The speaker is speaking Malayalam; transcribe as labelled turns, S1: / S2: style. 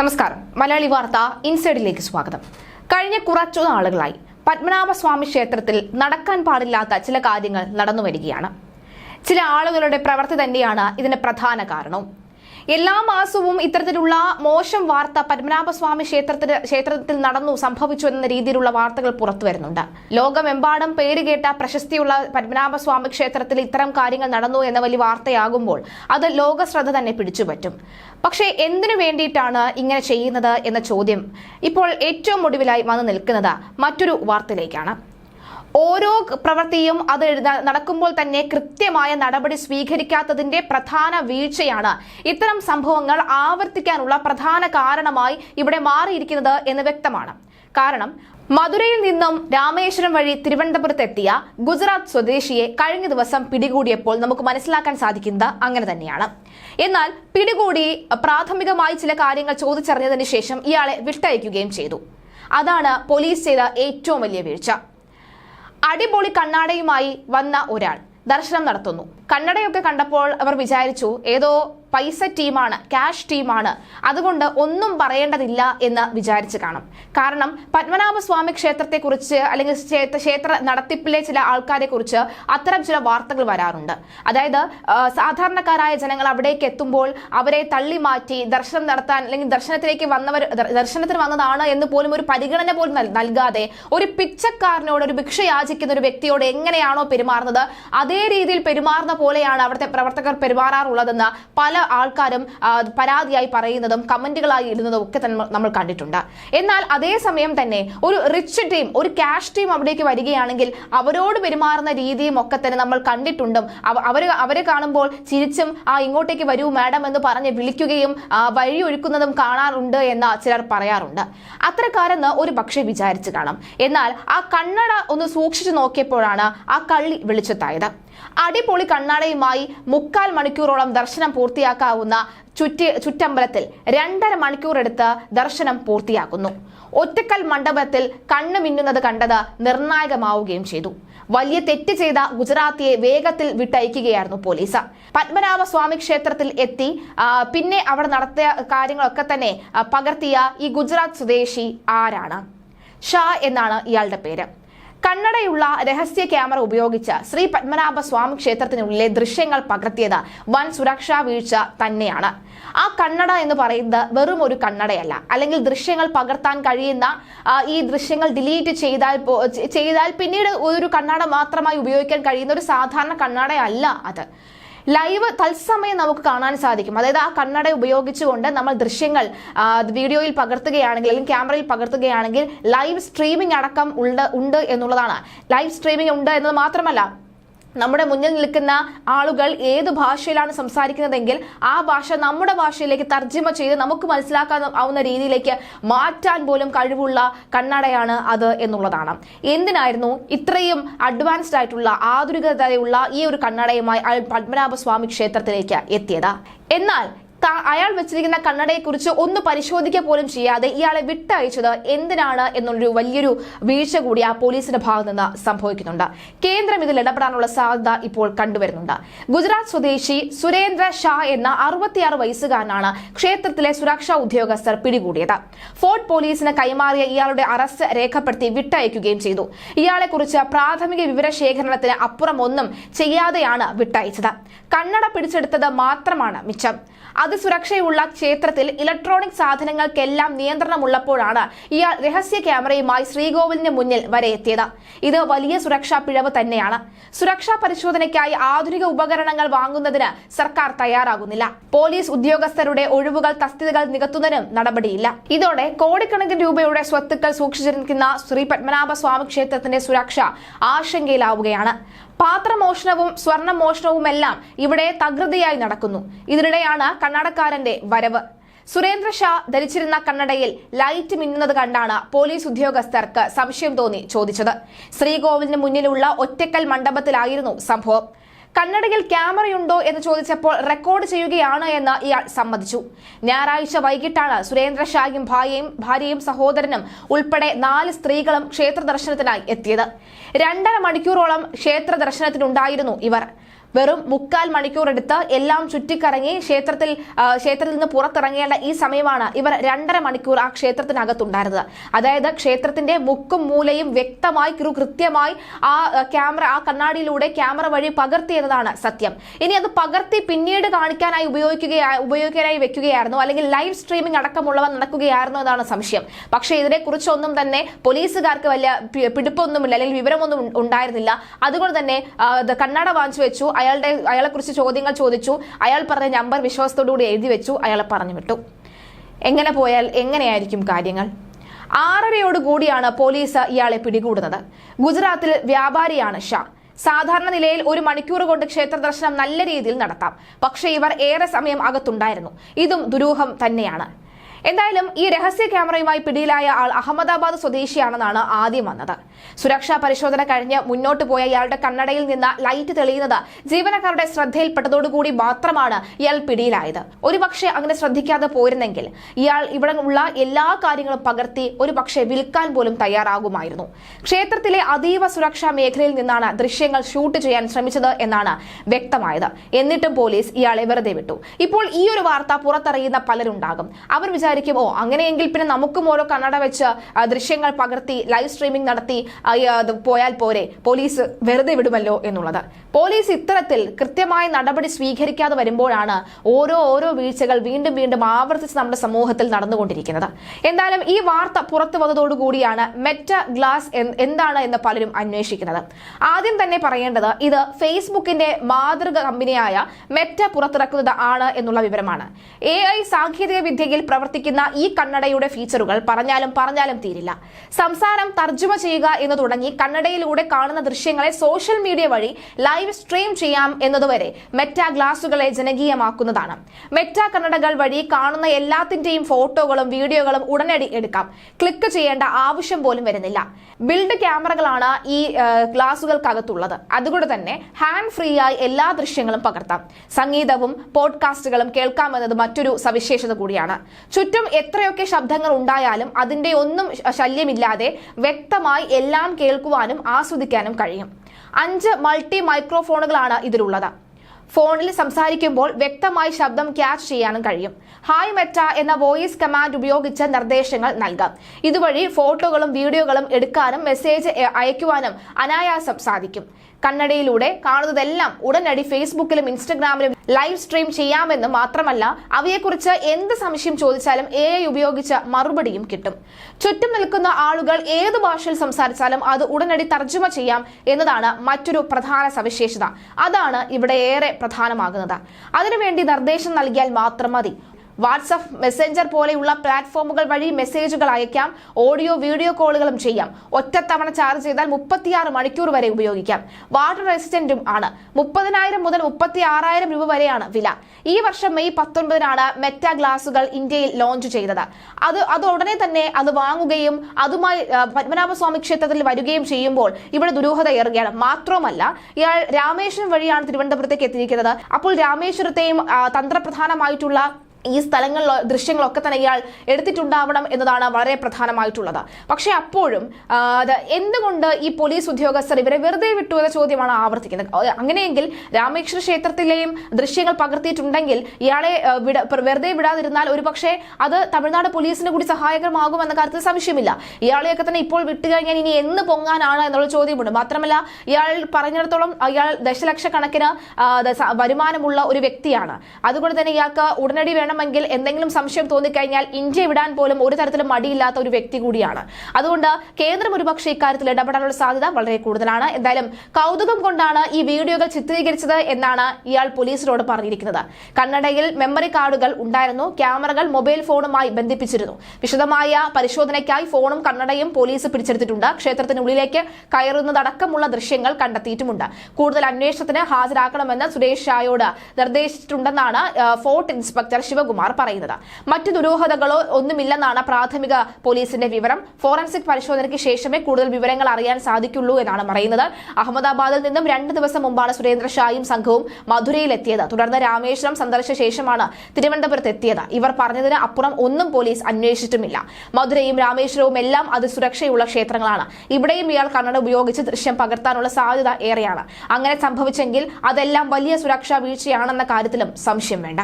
S1: നമസ്കാരം. മലയാളി വാർത്ത ഇൻസൈഡിലേക്ക് സ്വാഗതം. കഴിഞ്ഞ കുറച്ചു നാളുകളായി പത്മനാഭസ്വാമി ക്ഷേത്രത്തിൽ നടക്കാൻ പാടില്ലാത്ത ചില കാര്യങ്ങൾ നടന്നു വരികയാണ് ചില ആളുകളുടെ പ്രവൃത്തി തന്നെയാണ് ഇതിന് പ്രധാന കാരണവും. എല്ലാ മാസവും ഇത്തരത്തിലുള്ള മോശം വാർത്ത പത്മനാഭസ്വാമി ക്ഷേത്രത്തിൽ ക്ഷേത്രത്തിൽ നടന്നു സംഭവിച്ചു എന്ന രീതിയിലുള്ള വാർത്തകൾ പുറത്തു വരുന്നുണ്ട്. ലോകമെമ്പാടും പേരുകേട്ട പ്രശസ്തിയുള്ള പത്മനാഭസ്വാമി ക്ഷേത്രത്തിൽ ഇത്തരം കാര്യങ്ങൾ നടന്നു എന്ന വലിയ വാർത്തയാകുമ്പോൾ അത് ലോക ശ്രദ്ധ തന്നെ പിടിച്ചുപറ്റും പക്ഷേ എന്തിനു വേണ്ടിയിട്ടാണ് ഇങ്ങനെ ചെയ്യുന്നത് എന്ന ചോദ്യം ഇപ്പോൾ ഏറ്റവും ഒടുവിലായി വന്നു നിൽക്കുന്നത് മറ്റൊരു വാർത്തയിലേക്കാണ്. ഓരോ പ്രവൃത്തിയും അത് നടക്കുമ്പോൾ തന്നെ കൃത്യമായ നടപടി സ്വീകരിക്കാത്തതിന്റെ പ്രധാന വീഴ്ചയാണ് ഇത്തരം സംഭവങ്ങൾ ആവർത്തിക്കാനുള്ള പ്രധാന കാരണമായി ഇവിടെ മാറിയിരിക്കുന്നത് എന്ന് വ്യക്തമാണ്. കാരണം മധുരയിൽ നിന്നും രാമേശ്വരം വഴി തിരുവനന്തപുരത്തെത്തിയ ഗുജറാത്ത് സ്വദേശിയെ കഴിഞ്ഞ ദിവസം പിടികൂടിയപ്പോൾ നമുക്ക് മനസ്സിലാക്കാൻ സാധിക്കുന്നത് അങ്ങനെ തന്നെയാണ്. എന്നാൽ പിടികൂടി പ്രാഥമികമായി ചില കാര്യങ്ങൾ ചോദിച്ചറിഞ്ഞതിന് ശേഷം ഇയാളെ വിട്ടയക്കുകയും ചെയ്തു. അതാണ് പോലീസ് ചെയ്ത ഏറ്റവും വലിയ വീഴ്ച. അടിപൊളി കണ്ണാടയുമായി വന്ന ഒരാൾ ദർശനം നടത്തുന്നു. കണ്ണടയൊക്കെ കണ്ടപ്പോൾ അവർ വിചാരിച്ചു ഏതോ പൈസ ടീമാണ് ക്യാഷ് ടീമാണ്. അതുകൊണ്ട് ഒന്നും പറയേണ്ടതില്ല എന്ന് വിചാരിച്ച് കാണും. കാരണം പത്മനാഭസ്വാമി ക്ഷേത്രത്തെക്കുറിച്ച് അല്ലെങ്കിൽ ക്ഷേത്ര നടത്തിപ്പിലെ ചില ആൾക്കാരെ കുറിച്ച് അത്തരം ചില വാർത്തകൾ വരാറുണ്ട്. അതായത് സാധാരണക്കാരായ ജനങ്ങൾ അവിടേക്ക് എത്തുമ്പോൾ അവരെ തള്ളി മാറ്റി ദർശനം നടത്താൻ അല്ലെങ്കിൽ ദർശനത്തിലേക്ക് വന്നവർ ദർ- ദർശനത്തിന് വന്നതാണ് എന്ന് പോലും ഒരു പരിഗണന പോലും നൽകാതെ ഒരു പിച്ചക്കാരനോട് ഒരു ഭിക്ഷ യാചിക്കുന്ന ഒരു വ്യക്തിയോട് എങ്ങനെയാണോ പെരുമാറുന്നത് അതേ രീതിയിൽ പെരുമാറുന്ന പോലെയാണ് അവിടുത്തെ പ്രവർത്തകർ പെരുമാറാറുള്ളതെന്ന് പല ആൾക്കാരും പരാതിയായി പറയുന്നതും കമന്റുകളായി ഇടുന്നതും ഒക്കെ തന്നെ നമ്മൾ കണ്ടിട്ടുണ്ട്. എന്നാൽ അതേസമയം തന്നെ ഒരു റിച്ച് ടീം ഒരു ക്യാഷ് ടീം അവിടേക്ക് വരികയാണെങ്കിൽ അവരോട് പെരുമാറുന്ന രീതിയും ഒക്കെ തന്നെ നമ്മൾ കണ്ടിട്ടുണ്ടും. അവർ അവരെ കാണുമ്പോൾ ചിരിച്ചും ആ ഇങ്ങോട്ടേക്ക് വരൂ മാഡം എന്ന് പറഞ്ഞ് വിളിക്കുകയും വഴിയൊരുക്കുന്നതും കാണാറുണ്ട് എന്ന് ചിലർ പറയാറുണ്ട്. അത്തരക്കാരെന്ന് ഒരു പക്ഷേ വിചാരിച്ചു കാണാം. എന്നാൽ ആ കണ്ണട ഒന്ന് സൂക്ഷിച്ചു നോക്കിയപ്പോഴാണ് ആ കള്ളി വെളിച്ചത്തായത്. അടിപൊളി കണ്ണാടയുമായി മുക്കാൽ മണിക്കൂറോളം ദർശനം പൂർത്തിയാക്കാവുന്ന ചുറ്റി ചുറ്റമ്പലത്തിൽ രണ്ടര മണിക്കൂർ എടുത്ത് ദർശനം പൂർത്തിയാക്കുന്നു. ഒറ്റക്കൽ മണ്ഡപത്തിൽ കണ്ണു മിന്നുന്നത് കണ്ടത് നിർണായകമാവുകയും ചെയ്തു. വലിയ തെറ്റ് ചെയ്ത ഗുജറാത്തിയെ വേഗത്തിൽ വിട്ടയക്കുകയായിരുന്നു പോലീസ്. പത്മനാഭസ്വാമി ക്ഷേത്രത്തിൽ എത്തി പിന്നെ അവിടെ നടത്തിയ കാര്യങ്ങളൊക്കെ തന്നെ പകർത്തിയ ഈ ഗുജറാത്ത് സ്വദേശി ആരാണ്? ഷാ എന്നാണ് ഇയാളുടെ പേര്. കണ്ണടയുള്ള രഹസ്യ ക്യാമറ ഉപയോഗിച്ച് ശ്രീ പത്മനാഭ സ്വാമി ക്ഷേത്രത്തിനുള്ളിലെ ദൃശ്യങ്ങൾ പകർത്തിയത് വൻ സുരക്ഷാ വീഴ്ച തന്നെയാണ്. ആ കണ്ണട എന്ന് പറയുന്നത് വെറും ഒരു കണ്ണടയല്ല. അല്ലെങ്കിൽ ദൃശ്യങ്ങൾ പകർത്താൻ കഴിയുന്ന ഈ ദൃശ്യങ്ങൾ ഡിലീറ്റ് ചെയ്താൽ ചെയ്താൽ പിന്നീട് ഒരു കണ്ണട മാത്രമായി ഉപയോഗിക്കാൻ കഴിയുന്ന ഒരു സാധാരണ കണ്ണടയല്ല അത്. ലൈവ് തത്സമയം നമുക്ക് കാണാൻ സാധിക്കും. അതായത് ആ കണ്ണട ഉപയോഗിച്ചുകൊണ്ട് നമ്മൾ ദൃശ്യങ്ങൾ വീഡിയോയിൽ പകർത്തുകയാണെങ്കിൽ അല്ലെങ്കിൽ ക്യാമറയിൽ പകർത്തുകയാണെങ്കിൽ ലൈവ് സ്ട്രീമിംഗ് അടക്കം ഉണ്ട് ഉണ്ട് എന്നുള്ളതാണ്. ലൈവ് സ്ട്രീമിംഗ് ഉണ്ട് എന്നത് മാത്രമല്ല നമ്മുടെ മുന്നിൽ നിൽക്കുന്ന ആളുകൾ ഏത് ഭാഷയിലാണ് സംസാരിക്കുന്നതെങ്കിൽ ആ ഭാഷ നമ്മുടെ ഭാഷയിലേക്ക് തർജിമ ചെയ്ത് നമുക്ക് മനസ്സിലാക്കാൻ ആവുന്ന രീതിയിലേക്ക് മാറ്റാൻ പോലും കഴിവുള്ള കണ്ണടയാണ് അത് എന്നുള്ളതാണ്. എന്തിനായിരുന്നു ഇത്രയും അഡ്വാൻസ്ഡ് ആയിട്ടുള്ള ആധുനികതയുള്ള ഈ ഒരു കണ്ണടയുമായി പത്മനാഭ പത്മനാഭസ്വാമി ക്ഷേത്രത്തിലേക്ക് എത്തിയത്? എന്നാൽ അയാൾ വെച്ചിരിക്കുന്ന കണ്ണടയെക്കുറിച്ച് ഒന്ന് പരിശോധിക്കുക പോലും ചെയ്യാതെ ഇയാളെ വിട്ടയച്ചത് എന്തിനാണ് എന്നുള്ളൊരു വലിയൊരു വീഴ്ച കൂടി ആ പോലീസിന്റെ ഭാഗത്ത് നിന്ന് സംഭവിക്കുന്നുണ്ട്. കേന്ദ്രം ഇതിൽ ഇടപെടാനുള്ള സാധ്യത ഇപ്പോൾ കണ്ടുവരുന്നുണ്ട്. ഗുജറാത്ത് സ്വദേശി സുരേന്ദ്ര ഷാ എന്ന അറുപത്തിയാറ് വയസ്സുകാരനാണ് ക്ഷേത്രത്തിലെ സുരക്ഷാ ഉദ്യോഗസ്ഥർ പിടികൂടിയത്. ഫോർട്ട് പോലീസിന് കൈമാറിയ ഇയാളുടെ അറസ്റ്റ് രേഖപ്പെടുത്തി വിട്ടയക്കുകയും ചെയ്തു. ഇയാളെക്കുറിച്ച് പ്രാഥമിക വിവരശേഖരണത്തിന് അപ്പുറം ഒന്നും ചെയ്യാതെയാണ് വിട്ടയച്ചത്. കണ്ണട പിടിച്ചെടുത്തത് മാത്രമാണ് മിച്ചം. അതിസുരക്ഷയുള്ള ക്ഷേത്രത്തിൽ ഇലക്ട്രോണിക് സാധനങ്ങൾക്കെല്ലാം നിയന്ത്രണമുള്ളപ്പോഴാണ് ഇയാൾ രഹസ്യ ക്യാമറയുമായി ശ്രീകോവിലിന് മുന്നിൽ വരെ എത്തിയത്. ഇത് വലിയ സുരക്ഷാ പിഴവ് തന്നെയാണ്. സുരക്ഷാ പരിശോധനയ്ക്കായി ആധുനിക ഉപകരണങ്ങൾ വാങ്ങുന്നതിന് സർക്കാർ തയ്യാറാകുന്നില്ല. പോലീസ് ഉദ്യോഗസ്ഥരുടെ ഒഴിവുകൾ തസ്തികകൾ നികത്തുന്നതിനും നടപടിയില്ല. ഇതോടെ കോടിക്കണക്കിന് രൂപയുടെ സ്വത്തുക്കൾ സൂക്ഷിച്ചിരിക്കുന്ന ശ്രീ പത്മനാഭ സ്വാമി ക്ഷേത്രത്തിന്റെ സുരക്ഷ ആശങ്കയിലാവുകയാണ്. പാത്രമോഷണവും സ്വർണമോഷണവുമെല്ലാം ഇവിടെ തകൃതിയായി നടക്കുന്നു. ഇതിനിടെയാണ് കണ്ണടക്കാരന്റെ വരവ്. സുരേന്ദ്ര ഷാ ധരിച്ചിരുന്ന കണ്ണടയിൽ ലൈറ്റ് മിന്നുന്നത് കണ്ടാണ് പോലീസ് ഉദ്യോഗസ്ഥർക്ക് സംശയം തോന്നി ചോദിച്ചത്. ശ്രീകോവിലിന് മുന്നിലുള്ള ഒറ്റക്കൽ മണ്ഡപത്തിലായിരുന്നു സംഭവം. കണ്ണടയിൽ ക്യാമറയുണ്ടോ എന്ന് ചോദിച്ചപ്പോൾ റെക്കോർഡ് ചെയ്യുകയാണ് എന്ന് ഇയാൾ സമ്മതിച്ചു. ഞായറാഴ്ച വൈകിട്ടാണ് സുരേന്ദ്ര ഷായും ഭാര്യയും ഭാര്യയും സഹോദരനും ഉൾപ്പെടെ നാല് സ്ത്രീകളും ക്ഷേത്ര ദർശനത്തിനായി എത്തിയത്. രണ്ടര മണിക്കൂറോളം ക്ഷേത്ര ദർശനത്തിനുണ്ടായിരുന്നു ഇവർ. വെറും മുക്കാൽ മണിക്കൂർ എടുത്ത് എല്ലാം ചുറ്റിക്കറങ്ങി ക്ഷേത്രത്തിൽ ക്ഷേത്രത്തിൽ നിന്ന് പുറത്തിറങ്ങേണ്ട ഈ സമയമാണ് ഇവർ രണ്ടര മണിക്കൂർ ആ ക്ഷേത്രത്തിനകത്തുണ്ടായിരുന്നത്. അതായത് ക്ഷേത്രത്തിന്റെ മുക്കും മൂലയും വ്യക്തമായി ക്രൂ കൃത്യമായി ആ ക്യാമറ ആ കണ്ണാടിയിലൂടെ ക്യാമറ വഴി പകർത്തിയതാണ് സത്യം. ഇനി അത് പകർത്തി പിന്നീട് കാണിക്കാനായി ഉപയോഗിക്കുകയാ ഉപയോഗിക്കാനായി വെക്കുകയായിരുന്നു അല്ലെങ്കിൽ ലൈവ് സ്ട്രീമിംഗ് അടക്കമുള്ളവ നടക്കുകയായിരുന്നു എന്നാണ് സംശയം. പക്ഷേ ഇതിനെക്കുറിച്ചൊന്നും തന്നെ പോലീസുകാർക്ക് വലിയ പിടിപ്പൊന്നുമില്ല അല്ലെങ്കിൽ വിവരമൊന്നും ഉണ്ടായിരുന്നില്ല. അതുകൊണ്ട് തന്നെ കണ്ണാട വാങ്ങിച്ചു വെച്ചു. അയാളുടെ അയാളെ കുറിച്ച് ചോദ്യങ്ങൾ ചോദിച്ചു. അയാൾ പറഞ്ഞ നമ്പർ വിശ്വാസത്തോടുകൂടി എഴുതി വെച്ചു. അയാളെ പറഞ്ഞു വിട്ടു. എങ്ങനെ പോയാൽ എങ്ങനെയായിരിക്കും കാര്യങ്ങൾ? ആറരയോട് കൂടിയാണ് പോലീസ് ഇയാളെ പിടികൂടുന്നത്. ഗുജറാത്തിൽ വ്യാപാരിയാണ് ഷാ. സാധാരണ നിലയിൽ ഒരു മണിക്കൂർ കൊണ്ട് ക്ഷേത്ര ദർശനം നല്ല രീതിയിൽ നടത്താം. പക്ഷേ ഇവർ ഏറെ സമയം അകത്തുണ്ടായിരുന്നു. ഇതും ദുരൂഹം തന്നെയാണ്. എന്തായാലും ഈ രഹസ്യ ക്യാമറയുമായി പിടിയിലായ ആൾ അഹമ്മദാബാദ് സ്വദേശിയാണെന്നാണ് ആദ്യം വന്നത്. സുരക്ഷാ പരിശോധന കഴിഞ്ഞ് മുന്നോട്ട് പോയ ഇയാളുടെ കണ്ണടയിൽ നിന്ന് ലൈറ്റ് തെളിയുന്നത് ജീവനക്കാരുടെ ശ്രദ്ധയിൽപ്പെട്ടതോടുകൂടി മാത്രമാണ് ഇയാൾ പിടിയിലായത്. ഒരുപക്ഷെ അങ്ങനെ ശ്രദ്ധിക്കാതെ പോയിരുന്നെങ്കിൽ ഇയാൾ ഇവിടെ ഉള്ള എല്ലാ കാര്യങ്ങളും പകർത്തി ഒരുപക്ഷേ വിൽക്കാൻ പോലും തയ്യാറാകുമായിരുന്നു. ക്ഷേത്രത്തിലെ അതീവ സുരക്ഷാ മേഖലയിൽ നിന്നാണ് ദൃശ്യങ്ങൾ ഷൂട്ട് ചെയ്യാൻ ശ്രമിച്ചത് എന്നാണ് വ്യക്തമായത്. എന്നിട്ടും പോലീസ് ഇയാളെ വെറുതെ വിട്ടു. ഇപ്പോൾ ഈ ഒരു വാർത്ത പുറത്തറിയുന്ന പലരുണ്ടാകും. അവർ വിചാരിക്കും ഓ അങ്ങനെയെങ്കിൽ പിന്നെ നമുക്കും ഓരോ കണ്ണട വെച്ച് ദൃശ്യങ്ങൾ പകർത്തി ലൈവ് സ്ട്രീമിംഗ് നടത്തി പോയാൽ പോരെ പോലീസ് വെറുതെ വിടുമല്ലോ എന്നുള്ളത്. പോലീസ് ഇത്തരത്തിൽ കൃത്യമായ നടപടി സ്വീകരിക്കാതെ വരുമ്പോഴാണ് ഓരോ ഓരോ വീഴ്ചകൾ വീണ്ടും വീണ്ടും ആവർത്തിച്ച് നമ്മുടെ സമൂഹത്തിൽ നടന്നുകൊണ്ടിരിക്കുന്നത്. എന്തായാലും ഈ വാർത്ത പുറത്തു വന്നതോടുകൂടിയാണ് മെറ്റ ഗ്ലാസ് എന്താണ് എന്ന് പലരും അന്വേഷിക്കുന്നത്. ആദ്യം തന്നെ പറയേണ്ടത് ഇത് ഫേസ്ബുക്കിന്റെ മാതൃക കമ്പനിയായ മെറ്റ പുറത്തിറക്കുന്നത് ആണ് എന്നുള്ള വിവരമാണ്. എ ഐ സാങ്കേതിക വിദ്യയിൽ പ്രവർത്തിക്കുന്ന ഈ കണ്ണടയുടെ ഫീച്ചറുകൾ പറഞ്ഞാലും പറഞ്ഞാലും തീരില്ല. സംസാരം തർജമ ചെയ്യുക എന്ന് തുടങ്ങി കണ്ണടയിലൂടെ കാണുന്ന ദൃശ്യങ്ങളെ സോഷ്യൽ മീഡിയ വഴി ലൈവ് സ്ട്രീം ചെയ്യാം എന്നതുവരെ മെറ്റ ഗ്ലാസുകളെ ജനകീയമാക്കുന്നതാണ്. മെറ്റ കണ്ണടകൾ വഴി കാണുന്ന എല്ലാത്തിന്റെയും ഫോട്ടോകളും വീഡിയോകളും ഉടനടി എടുക്കാം. ക്ലിക്ക് ചെയ്യേണ്ട ആവശ്യം പോലും വരുന്നില്ല. ബിൽഡ് ക്യാമറകളാണ് ഈ ഗ്ലാസുകൾക്കകത്തുള്ളത്. അതുകൊണ്ട് തന്നെ ഹാൻഡ് ഫ്രീ ആയി എല്ലാ ദൃശ്യങ്ങളും പകർത്താം. സംഗീതവും പോഡ്കാസ്റ്റുകളും കേൾക്കാമെന്നത് മറ്റൊരു സവിശേഷത കൂടിയാണ്. ചുറ്റും എത്രയൊക്കെ ശബ്ദങ്ങൾ ഉണ്ടായാലും അതിന്റെ ഒന്നും ശല്യമില്ലാതെ വ്യക്തമായി എല്ലാം കേൾക്കുവാനും ആസ്വദിക്കാനും കഴിയും. അഞ്ച് മൾട്ടി മൈക്രോഫോണുകളാണ് ഇതിലുള്ളത്. ഫോണിൽ സംസാരിക്കുമ്പോൾ വ്യക്തമായി ശബ്ദം ക്യാച്ച് ചെയ്യാനും കഴിയും. ഹായ് മെറ്റ എന്ന വോയിസ് കമാൻഡ് ഉപയോഗിച്ച് നിർദ്ദേശങ്ങൾ നൽകാം. ഇതുവഴി ഫോട്ടോകളും വീഡിയോകളും എടുക്കാനും മെസ്സേജ് അയക്കുവാനും അനായാസം സാധിക്കും. കണ്ണടയിലൂടെ കാണുന്നതെല്ലാം ഉടനടി ഫേസ്ബുക്കിലും ഇൻസ്റ്റഗ്രാമിലും ലൈവ് സ്ട്രീം ചെയ്യാമെന്ന് മാത്രമല്ല അവയെക്കുറിച്ച് എന്ത് സംശയം ചോദിച്ചാലും എ ഐ ഉപയോഗിച്ച് മറുപടിയും കിട്ടും. ചുറ്റും നിൽക്കുന്ന ആളുകൾ ഏത് ഭാഷയിൽ സംസാരിച്ചാലും അത് ഉടനടി തർജമ ചെയ്യാം എന്നതാണ് മറ്റൊരു പ്രധാന സവിശേഷത. അതാണ് ഇവിടെ ഏറെ പ്രധാനമാകുന്നത്. അതിനുവേണ്ടി നിർദ്ദേശം നൽകിയാൽ മാത്രം മതി. വാട്സപ്പ് മെസ്സഞ്ചർ പോലെയുള്ള പ്ലാറ്റ്ഫോമുകൾ വഴി മെസ്സേജുകൾ അയക്കാം. ഓഡിയോ വീഡിയോ കോളുകളും ചെയ്യാം. ഒറ്റത്തവണ ചാർജ് ചെയ്താൽ മുപ്പത്തിയാറ് മണിക്കൂർ വരെ ഉപയോഗിക്കാം. വാട്ടർ റെസിസ്റ്റന്റും ആണ്. മുപ്പതിനായിരം മുതൽ മുപ്പത്തി ആറായിരം രൂപ വരെയാണ് വില. ഈ വർഷം മെയ് പത്തൊൻപതിനാണ് മെറ്റ ഗ്ലാസുകൾ ഇന്ത്യയിൽ ലോഞ്ച് ചെയ്തത്. അത് അത് ഉടനെ തന്നെ അത് വാങ്ങുകയും അതുമായി പത്മനാഭസ്വാമി ക്ഷേത്രത്തിൽ വരികയും ചെയ്യുമ്പോൾ ഇവിടെ ദുരൂഹത ഏറുകയാണ്. മാത്രമല്ല ഇയാൾ രാമേശ്വരം വഴിയാണ് തിരുവനന്തപുരത്തേക്ക് എത്തിയിരിക്കുന്നത്. അപ്പോൾ രാമേശ്വരത്തെയും തന്ത്രപ്രധാനമായിട്ടുള്ള ഈ സ്ഥലങ്ങളിലോ ദൃശ്യങ്ങളൊക്കെ തന്നെ ഇയാൾ എടുത്തിട്ടുണ്ടാവണം എന്നതാണ് വളരെ പ്രധാനമായിട്ടുള്ളത്. പക്ഷേ അപ്പോഴും എന്തുകൊണ്ട് ഈ പോലീസ് ഉദ്യോഗസ്ഥർ ഇവരെ വെറുതെ വിട്ടു എന്ന ചോദ്യമാണ് ആവർത്തിക്കുന്നത്. അങ്ങനെയെങ്കിൽ രാമേശ്വര ക്ഷേത്രത്തിലെയും ദൃശ്യങ്ങൾ പകർത്തിയിട്ടുണ്ടെങ്കിൽ ഇയാളെ വിട വെറുതെ വിടാതിരുന്നാൽ ഒരുപക്ഷെ അത് തമിഴ്നാട് പോലീസിന് കൂടി സഹായകരമാകുമെന്ന കാര്യത്തിൽ സംശയമില്ല. ഇയാളെയൊക്കെ തന്നെ ഇപ്പോൾ വിട്ടുകഴിഞ്ഞാൽ ഇനി എന്ന് പൊങ്ങാനാണ് എന്നുള്ള ചോദ്യമുണ്ട്. മാത്രമല്ല ഇയാൾ പറഞ്ഞിടത്തോളം ഇയാൾ ദശലക്ഷക്കണക്കിന് വരുമാനമുള്ള ഒരു വ്യക്തിയാണ്. അതുകൊണ്ട് തന്നെ ഇയാൾക്ക് ഉടനടി വേണമെങ്കിൽ എന്തെങ്കിലും സംശയം തോന്നിക്കഴിഞ്ഞാൽ ഇന്ത്യ വിടാൻ പോലും ഒരു തരത്തിലും മടിയില്ലാത്ത ഒരു വ്യക്തി കൂടിയാണ്. അതുകൊണ്ട് കേന്ദ്രം ഒരുപക്ഷെ ഇക്കാര്യത്തിൽ ഇടപെടാനുള്ള സാധ്യത വളരെ കൂടുതലാണ്. എന്തായാലും കൗതുകം കൊണ്ടാണ് ഈ വീഡിയോകൾ ചിത്രീകരിച്ചത് എന്നാണ് ഇയാൾ പോലീസിനോട് പറഞ്ഞിരിക്കുന്നത്. കന്നഡയിൽ മെമ്മറി കാർഡുകൾ ഉണ്ടായിരുന്നു. ക്യാമറകൾ മൊബൈൽ ഫോണുമായി ബന്ധിപ്പിച്ചിരുന്നു. വിശദമായ പരിശോധനയ്ക്കായി ഫോണും കന്നഡയും പോലീസ് പിടിച്ചെടുത്തിട്ടുണ്ട്. ക്ഷേത്രത്തിനുള്ളിലേക്ക് കയറുന്നതടക്കമുള്ള ദൃശ്യങ്ങൾ കണ്ടെത്തിയിട്ടുമുണ്ട്. കൂടുതൽ അന്വേഷണത്തിന് ഹാജരാക്കണമെന്ന് സുരേഷ് ഷായോട് നിർദ്ദേശിച്ചിട്ടുണ്ടെന്നാണ് ഫോർട്ട് ഇൻസ്പെക്ടർ ശിവ ശിവകുമാർ പറയുന്നത്. മറ്റു ദുരൂഹതകളോ ഒന്നുമില്ലെന്നാണ് പ്രാഥമിക പോലീസിന്റെ വിവരം. ഫോറൻസിക് പരിശോധനയ്ക്ക് ശേഷമേ കൂടുതൽ വിവരങ്ങൾ അറിയാൻ സാധിക്കുള്ളൂ എന്നാണ് പറയുന്നത്. അഹമ്മദാബാദിൽ നിന്നും രണ്ട് ദിവസം മുമ്പാണ് സുരേന്ദ്ര ഷായും സംഘവും മധുരയിലെത്തിയത്. തുടർന്ന് രാമേശ്വരം സന്ദർശിച്ച ശേഷമാണ് തിരുവനന്തപുരത്ത് എത്തിയത്. ഇവർ പറഞ്ഞതിന് അപ്പുറം ഒന്നും പോലീസ് അന്വേഷിച്ചിട്ടുമില്ല. മധുരയും രാമേശ്വരവും എല്ലാം അത് സുരക്ഷയുള്ള ക്ഷേത്രങ്ങളാണ്. ഇവിടെയും ഇയാൾ കണ്ണട ഉപയോഗിച്ച് ദൃശ്യം പകർത്താനുള്ള സാധ്യത ഏറെയാണ്. അങ്ങനെ സംഭവിച്ചെങ്കിൽ അതെല്ലാം വലിയ സുരക്ഷാ വീഴ്ചയാണെന്ന കാര്യത്തിലും സംശയം വേണ്ട.